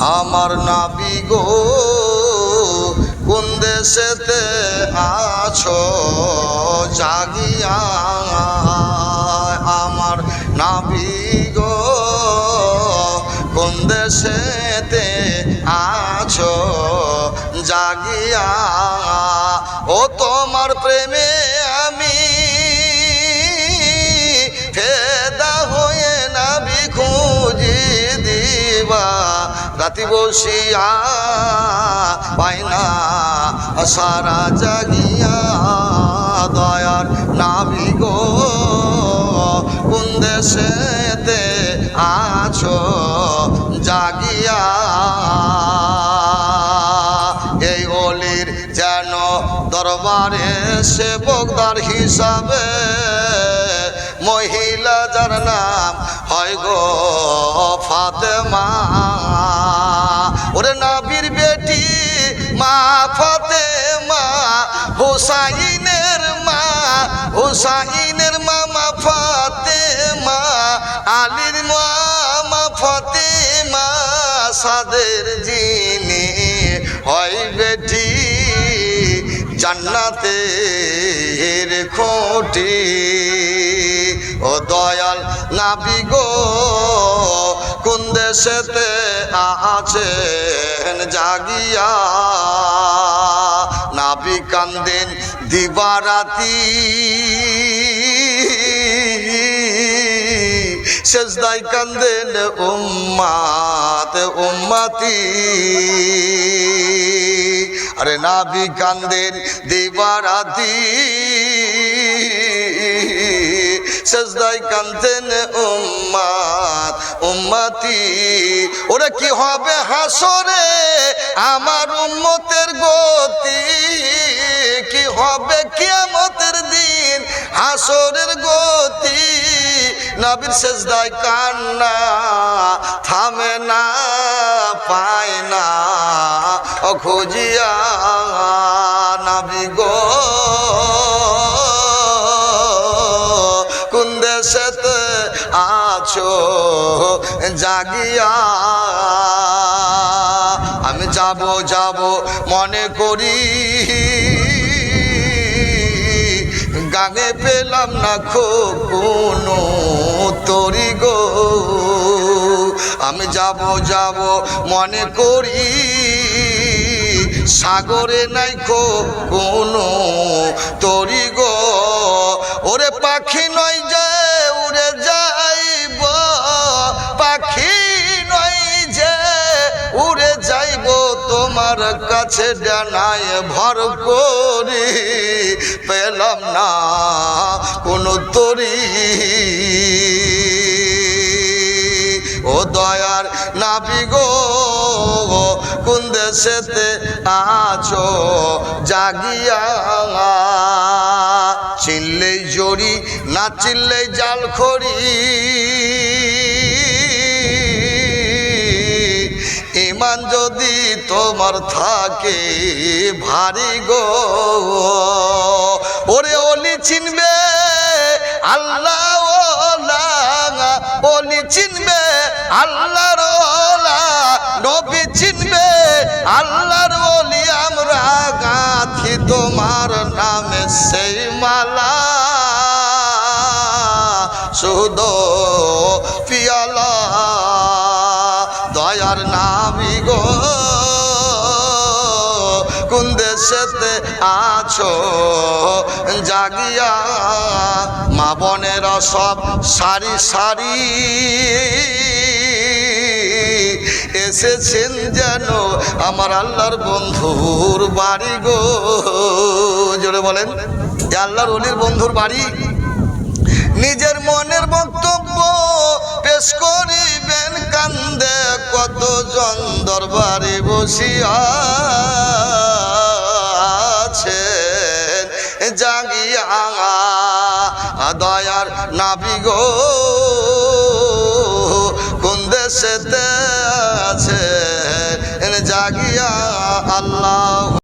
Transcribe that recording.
আমার নাবি গো, কোন দেশেতে আছো? জাগিয়া আমার নাবি গো, কোন দেশেতে আছো? জাগিয়া, ও তোমার প্রেমে রাতি বসিয়া পাই না সারা জাগিয়া, দয়ার নাবি গো, কোন দেশেতে আছো জাগিয়া? এই অলির যেন দরবারে সে বগদার হিসাবে মহিলা যার নাম হয় গো ফাতেমা। নাবির বেটি, মা ফাতেমা, হুসাইনের মা, হুসাইনের মামা ফাতেমা, আলীর মামা ফাতেমা, সাদের জিনি হয় বেটি। জান্নাতের খুঁটি, ও দয়াল নাবি গো, কোন দেশেতে আছেন জাগিয়া। নাবি কান্দেন দিবারাতি। সেজদাই কান্দেন উম্মাত, উম্মাতি। আরে নাবি কান্দেন দিবারাতি। সেজদাই কান্দেন উম্মাত। উম্মাতি, ওরা কি হবে হাসরে আমার উম্মতের গতি? কি হবে কিয়ামতের দিন হাসরের গতি? নবীর সেজদায় কান্না থামে না, পায় না। খুঁজিয়া নাবি গো, কোন দেশেতে আছো? জাগিয়া। আমি যাব যাব, মনে করি। গাঙে পেলাম না খো কোনো তরি গো। আমি যাব যাব, মনে করি। সাগরে নাই খো কোনো তরি গো। তোমার কাছে ডানায় ভর করি। পেলাম না কোনো তরি। ও দয়ার নাবি গো, কোন দেশেতে আছো? জাগিয়া চিনলেই জড়ি, না চিনলেই জাল খড়ি। ইমান যদি তোমার থাকে ভারী গো। ওরে অলি চিনবে আল্লাহ অলি চিনবে, আল্লাহর ওলা নবী চিনবে, আল্লাহর অলি আমরা গাঁথি তোমার নামে সেই মালা। শুধু কোন দেশেতে আছো, জাগিয়া মা বোনেরা সব সারি সারি এসেছেন যেন আমার আল্লাহর বন্ধুর বাড়ি গো। জোরে বলেন আল্লাহর অলির বন্ধুর বাড়ি। নিজের মনের বক্তব্য পেশ করিবেন কান্দে, কতজন দরবারে বসিয়া গো কোন দেশেতে আছে? জাগিয়া আল্লাহ